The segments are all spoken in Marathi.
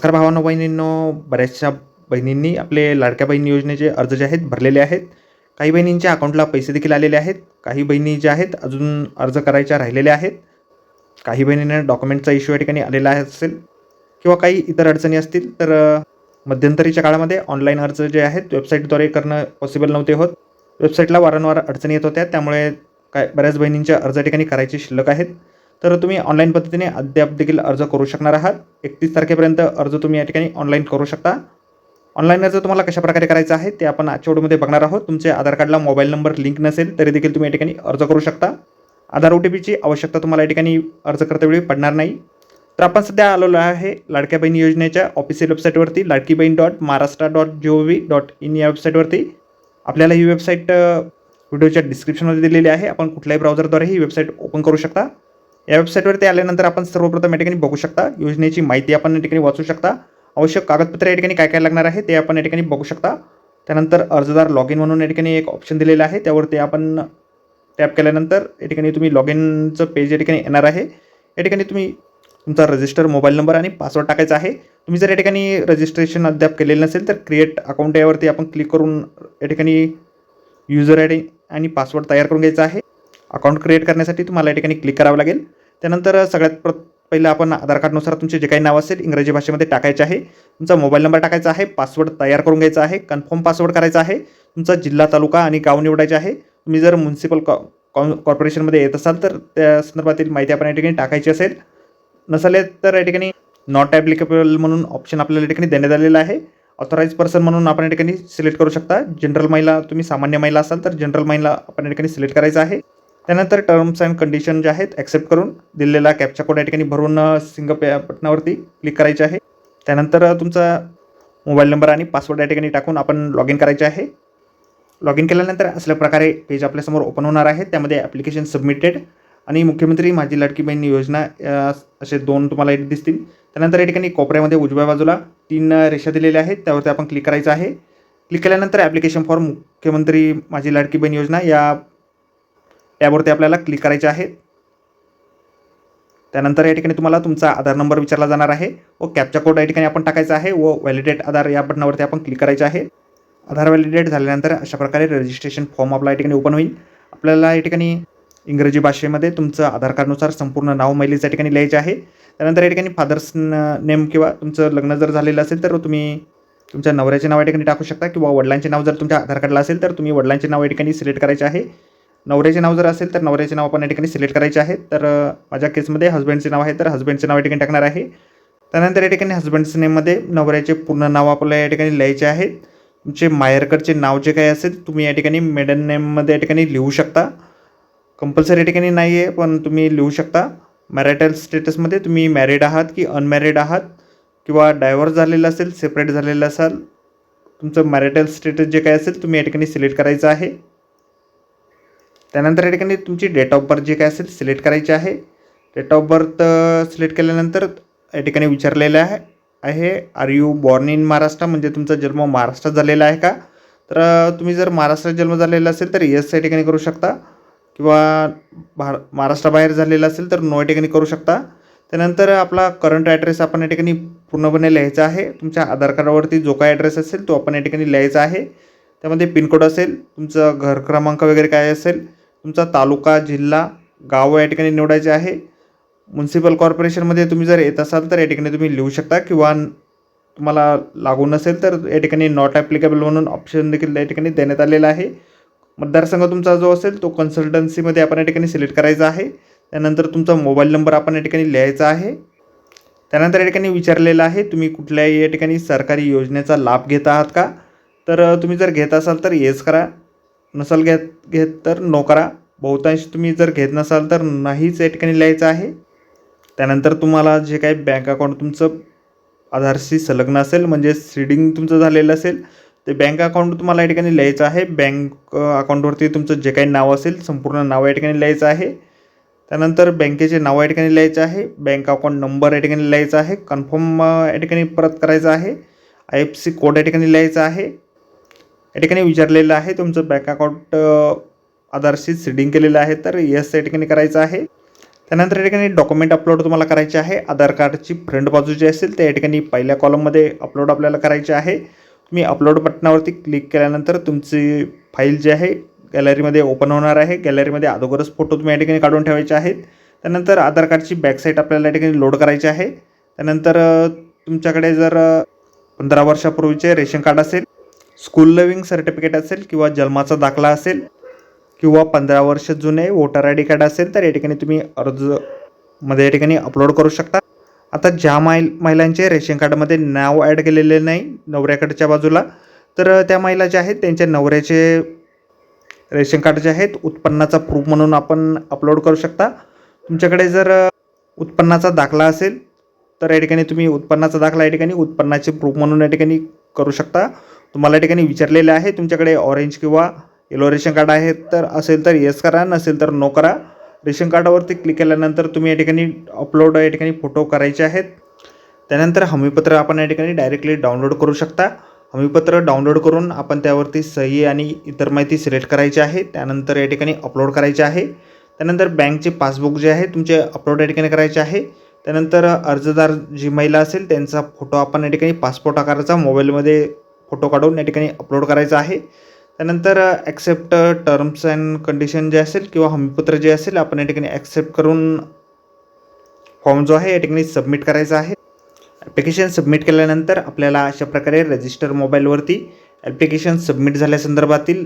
नमस्कार भावांनो बहिणींनो बऱ्याचशा बहिणींनी आपले लाडक्या बहिणी योजनेचे अर्ज जे आहेत भरलेले आहेत. काही बहिणींच्या अकाउंटला पैसे देखील आलेले आहेत. काही बहिणी ज्या आहेत अजून अर्ज करायच्या राहिलेल्या आहेत. काही बहिणींना डॉक्युमेंटचा इश्यू या ठिकाणी आलेला असेल किंवा काही इतर अडचणी असतील तर मध्यंतरीच्या काळामध्ये ऑनलाईन अर्ज जे आहेत वेबसाईटद्वारे करणं पॉसिबल नव्हते होत. वेबसाईटला वारंवार अडचणी येत होत्या त्यामुळे काय बऱ्याच बहिणींच्या अर्ज ठिकाणी करायचे शिल्लक आहेत. तर तुम्ही ऑनलाईन पद्धतीने अद्याप देखील अर्ज करू शकणार आहात. एकतीस तारखेपर्यंत अर्ज तुम्ही या ठिकाणी ऑनलाईन करू शकता. ऑनलाईन अर्ज तुम्हाला कशा प्रकारे करायचा आहे ते आपण आजच्या व्हिडिओमध्ये बघणार आहोत. तुमचे आधार कार्डला मोबाईल नंबर लिंक नसेल तरी देखील तुम्ही या ठिकाणी अर्ज करू शकता. आधार ओ टी पीची आवश्यकता तुम्हाला या ठिकाणी अर्ज करतेवेळी पडणार नाही. तर आपण सध्या आलेलो आहे लाडक्या बहिणी योजनेच्या official वेबसाईटवरती Ladki Bahin dot Maharashtra dot G O V dot in या वेबसाईटवरती आपल्याला ही वेबसाईट व्हिडिओच्या डिस्क्रिप्शनमध्ये दिलेली आहे. आपण कुठल्याही ब्राउझरद्वारे ही वेबसाईट ओपन करू शकता. या वेबसाईटवरती आल्यानंतर आपण सर्वप्रथम या ठिकाणी बघू शकता योजनेची माहिती आपण या ठिकाणी वाचू शकता आवश्यक कागदपत्र या ठिकाणी काय काय लागणार आहे ते आपण या ठिकाणी बघू शकता त्यानंतर अर्जदार लॉग इन म्हणून या ठिकाणी एक ऑप्शन दिलेलं आहे त्यावरती आपण टॅप केल्यानंतर या ठिकाणी तुम्ही लॉग इनचं पेज या ठिकाणी येणार आहे या ठिकाणी तुम्ही तुमचा रजिस्टर मोबाईल नंबर आणि पासवर्ड टाकायचा आहे तुम्ही जर या ठिकाणी रजिस्ट्रेशन अद्याप केलेलं नसेल तर क्रिएट अकाउंट यावरती आपण क्लिक करून या ठिकाणी युजर आय डी आणि पासवर्ड तयार करून घ्यायचा आहे अकाउंट क्रिएट करण्यासाठी तुम्हाला या ठिकाणी क्लिक करावं लागेल. त्यानंतर सगळ्यात प्र पहिलं आपण आधार कार्डनुसार तुमचे जे काही नाव असेल इंग्रजी भाषेमध्ये टाकायचे आहे. तुमचा मोबाईल नंबर टाकायचा आहे पासवर्ड तयार करून घ्यायचा आहे कन्फर्म पासवर्ड करायचा आहे तुमचा जिल्हा तालुका आणि गाव निवडायचे आहे. तुम्ही जर म्युन्सिपल कॉ कॉ कॉर्पोरेशनमध्ये येत असाल तर त्या संदर्भातील माहिती आपण या ठिकाणी टाकायची असेल. नसेल तर या ठिकाणी नॉट ॲप्लिकेबल म्हणून ऑप्शन आपल्याला या ठिकाणी देण्यात आलेलं आहे. ऑथराईज पर्सन म्हणून आपण या ठिकाणी सिलेक्ट करू शकता. जनरल महिला तुम्ही सामान्य महिला असाल तर जनरल महिला आपण या ठिकाणी सिलेक्ट करायचं आहे. त्यानंतर टर्म्स अँड कंडिशन जे आहेत ॲक्सेप्ट करून दिलेला कॅपचा कोड या ठिकाणी भरून सिंग पे बटनावरती क्लिक करायचे आहे. त्यानंतर तुमचा मोबाईल नंबर आणि पासवर्ड या ठिकाणी टाकून आपण लॉग इन करायचे आहे. लॉग इन केल्यानंतर असल्या प्रकारे पेज आपल्यासमोर ओपन होणार आहे. त्यामध्ये ॲप्लिकेशन सबमिटेड आणि मुख्यमंत्री माझी लाडकी बहीण योजना असे दोन तुम्हाला दिसतील. त्यानंतर या ठिकाणी कोपऱ्यामध्ये उजव्या बाजूला तीन रेषा दिलेल्या आहेत. त्यावरती आपण क्लिक करायचं आहे. क्लिक केल्यानंतर ॲप्लिकेशन फॉर मुख्यमंत्री माझी लाडकी बहीण योजना या त्यावरती आपल्याला क्लिक करायचे आहे. त्यानंतर या ठिकाणी तुम्हाला तुमचा आधार नंबर विचारला जाणार आहे व कॅपचा कोड या ठिकाणी आपण टाकायचा आहे व व्हॅलिडेट आधार या बटनावरती आपण क्लिक करायचे आहे. आधार व्हॅलिडेट झाल्यानंतर अशा प्रकारे रजिस्ट्रेशन फॉर्म आपला या ठिकाणी ओपन होईल. आपल्याला या ठिकाणी इंग्रजी भाषेमध्ये तुमचं आधार कार्डनुसार संपूर्ण नाव महिलेचं या ठिकाणी लिहायचे आहे. त्यानंतर या ठिकाणी फादर्स नेम किंवा तुमचं लग्न जर झालेलं असेल तर तुम्ही तुमच्या नवऱ्याचे नाव या ठिकाणी टाकू शकता किंवा वडिलांचे नाव जर तुमच्या आधार कार्डला असेल तर तुम्ही वडिलांचे नाव या ठिकाणी सिलेक्ट करायचे आहे. नवऱ्याचे नाव जर असेल तर नवऱ्याचे नाव आपण या ठिकाणी सिलेक्ट करायचे आहे. तर माझ्या केसमध्ये हस्बंडचे नाव आहे तर हस्बंडचे नाव या ठिकाणी टाकणार आहे. त्यानंतर या ठिकाणी हस्बंडचं नेममध्ये नवऱ्याचे पूर्ण नाव आपल्याला या ठिकाणी लिहायचे आहे. तुमचे माहेरकडचे नाव जे काही असेल तुम्ही या ठिकाणी मेडन नेममध्ये या ठिकाणी लिहू शकता. कंपल्सरी या ठिकाणी नाही आहे पण तुम्ही लिहू शकता. मॅरिटल स्टेटसमध्ये तुम्ही मॅरिड आहात की अनमॅरिड आहात किंवा डायव्हर्स झालेलं असेल सेपरेट झालेलं असाल तुमचं मॅरिटल स्टेटस जे काही असेल तुम्ही या ठिकाणी सिलेक्ट करायचं आहे. त्यानंतर या ठिकाणी तुमची डेट ऑफ बर्थ जे काय असेल सिलेक्ट करायची आहे. डेट ऑफ बर्थ सिलेक्ट केल्यानंतर या ठिकाणी विचारलेलं आहे आहे are you born in Maharashtra? म्हणजे तुमचा जन्म महाराष्ट्रात झालेला आहे का? तर तुम्ही जर महाराष्ट्रात जन्म झालेला असेल तर येस या ठिकाणी करू शकता. किंवा भार महाराष्ट्राबाहेर झालेला असेल तर नो या ठिकाणी करू शकता. त्यानंतर आपला करंट ॲड्रेस आपण या ठिकाणी पूर्णपणे लिहायचा आहे. तुमच्या आधार कार्डावरती जो काय ॲड्रेस असेल तो आपण या ठिकाणी लिहायचा आहे. त्यामध्ये पिनकोड असेल तुमचं घर क्रमांक वगैरे काय असेल तुमचा तालुका जिल्हा गाव या ठिकाणी निवडायचे आहे. म्युन्सिपल कॉर्पोरेशनमध्ये तुम्ही जर येत असाल तर या ठिकाणी तुम्ही लिहू शकता किंवा तुम्हाला लागू नसेल तर या ठिकाणी नॉट ॲप्लिकेबल म्हणून ऑप्शन देखील या ठिकाणी देण्यात आलेला आहे. मतदारसंघ तुमचा जो असेल तो कन्सल्टन्सीमध्ये आपण या ठिकाणी सिलेक्ट करायचा आहे. त्यानंतर तुमचा मोबाईल नंबर आपण या ठिकाणी लिहायचा आहे. त्यानंतर या ठिकाणी विचारलेलं आहे तुम्ही कुठल्याही या ठिकाणी सरकारी योजनेचा लाभ घेत आहात का? तर तुम्ही जर घेत असाल तर येस करा. नसाल घेत घेत तर नो करा बहुतांश तुम्ही जर घेत नसाल तर नाहीच या ठिकाणी लिहायचं आहे. त्यानंतर तुम्हाला जे काही बँक अकाउंट तुमचं आधारशी संलग्न असेल म्हणजे सीडिंग तुमचं झालेलं असेल ते बँक अकाउंट तुम्हाला या ठिकाणी लिहायचं आहे. बँक अकाउंटवरती तुमचं जे काही नाव असेल संपूर्ण नाव या ठिकाणी लिहायचं आहे. त्यानंतर बँकेचे नाव या ठिकाणी लिहायचं आहे. बँक अकाउंट नंबर या ठिकाणी लिहायचा आहे. कन्फर्म या ठिकाणी परत करायचं आहे. आय एफ सी कोड या ठिकाणी लिहायचा आहे. या ठिकाणी विचारलेलं आहे तुमचं बँक अकाउंट आधारशी सिडिंग केलेलं आहे तर येस या ठिकाणी करायचं आहे. त्यानंतर या ठिकाणी डॉक्युमेंट अपलोड तुम्हाला करायचे आहे. आधार कार्डची फ्रंट बाजू जी असेल त्या ठिकाणी पहिल्या कॉलममध्ये अपलोड आपल्याला करायचे आहे. तुम्ही अपलोड बटनावरती क्लिक केल्यानंतर तुमची फाईल जी आहे गॅलरीमध्ये ओपन होणार आहे. गॅलरीमध्ये अगोदरच फोटो तुम्ही या ठिकाणी काढून ठेवायचे आहेत. त्यानंतर आधार कार्डची बॅकसाईट आपल्याला या ठिकाणी लोड करायची आहे. त्यानंतर तुमच्याकडे जर पंधरा वर्षापूर्वीचे रेशन कार्ड असेल स्कूल लिव्हिंग सर्टिफिकेट असेल किंवा जन्माचा दाखला असेल किंवा पंधरा वर्ष जुने वोटर आय डी कार्ड असेल तर या ठिकाणी तुम्ही अर्जमध्ये या ठिकाणी अपलोड करू शकता. आता ज्या माई महिलांचे रेशन कार्डमध्ये नाव ॲड केलेले नाही नवऱ्याकडच्या बाजूला तर त्या महिला ज्या आहेत त्यांच्या नवऱ्याचे रेशन कार्ड जे आहेत उत्पन्नाचा प्रूफ म्हणून आपण अपलोड करू शकता. तुमच्याकडे जर उत्पन्नाचा दाखला असेल तर या ठिकाणी तुम्ही उत्पन्नाचा दाखला या ठिकाणी उत्पन्नाचे प्रूफ म्हणून या ठिकाणी करू शकता. तुम्हाला या ठिकाणी विचारलेले आहे तुमच्याकडे ऑरेंज किंवा येलो रेशन कार्ड आहे तर असेल तर येस करा नसेल तर नो करा. रेशन कार्डावरती क्लिक केल्यानंतर तुम्ही या ठिकाणी अपलोड या ठिकाणी फोटो करायचे आहेत. त्यानंतर हमीपत्र आपण या ठिकाणी डायरेक्टली डाउनलोड करू शकता. हमीपत्र डाउनलोड करून आपण त्यावरती सही आणि इतर माहिती सिलेक्ट करायची आहे त्यानंतर या ठिकाणी अपलोड करायचे आहे. त्यानंतर बँकचे पासबुक जे आहे तुमचे अपलोड या ठिकाणी करायचे आहे. त्यानंतर अर्जदार जी महिला असेल त्यांचा फोटो आपण या ठिकाणी पासपोर्ट आकाराचा मोबाईलमध्ये फोटो काढून या ठिकाणी अपलोड करायचा आहे. त्यानंतर ॲक्सेप्ट टर्म्स अँड कंडिशन जे असेल किंवा हमीपत्र जे असेल आपण या ठिकाणी ॲक्सेप्ट करून फॉर्म जो आहे या ठिकाणी सबमिट करायचा आहे. ॲप्लिकेशन सबमिट केल्यानंतर आपल्याला अशा प्रकारे रजिस्टर मोबाईलवरती ॲप्लिकेशन सबमिट झाल्यासंदर्भातील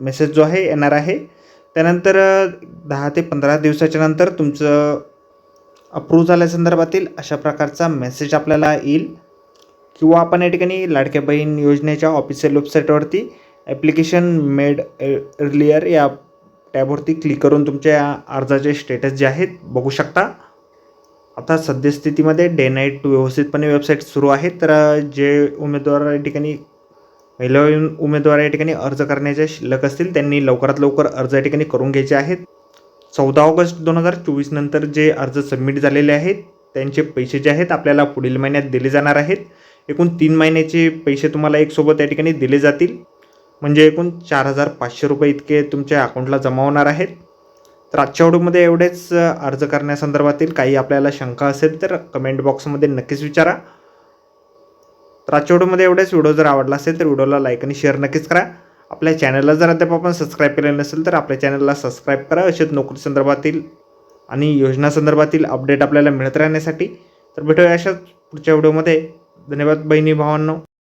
मेसेज जो आहे येणार आहे. त्यानंतर दहा ते पंधरा दिवसाच्या नंतर तुमचं अप्रूव्ह झाल्यासंदर्भातील अशा प्रकारचा मेसेज आपल्याला येईल. किंवा आपण या ठिकाणी लाडक्या बहीण योजनेच्या ऑफिशियल वेबसाईटवरती ॲप्लिकेशन मेड अर्लियर या टॅबवरती क्लिक करून तुमच्या अर्जाचे स्टेटस जे आहेत बघू शकता. आता सद्यस्थितीमध्ये डे नाईट व्यवस्थितपणे वेबसाईट सुरू आहे. तर जे उमेदवार या ठिकाणी महिला उमेदवार या ठिकाणी अर्ज करण्याचे शिल्लक असतील त्यांनी लवकरात लवकर अर्ज या ठिकाणी करून घ्यायचे आहेत. चौदा ऑगस्ट दोन हजार चोवीस नंतर जे अर्ज सबमिट झालेले आहेत त्यांचे पैसे जे आहेत आपल्याला पुढील महिन्यात दिले जाणार आहेत. एकूण तीन महिन्याचे पैसे तुम्हाला एक सोबत या ठिकाणी दिले जातील. म्हणजे एकूण चार हजार पाचशे रुपये इतके तुमच्या अकाउंटला जमा होणार आहेत. तर आजच्या व्हिडिओमध्ये एवढेच. अर्ज करण्यासंदर्भातील काही आपल्याला शंका असेल तर कमेंट बॉक्समध्ये नक्कीच विचारा. तर आजच्या व्हिडिओमध्ये एवढेच. व्हिडिओ जर आवडला असेल तर व्हिडिओला लाईक आणि शेअर नक्कीच करा. आपल्या चॅनलला जर अद्याप आपण सबस्क्राईब केले नसेल तर आपल्या चॅनलला सबस्क्राईब करा. असेच नोकरी संदर्भातील आणि योजना संदर्भातील अपडेट आपल्याला मिळत राहण्यासाठी. तर भेटूया अशाच पुढच्या व्हिडिओमध्ये. धन्यवाद बहिणी भावांनो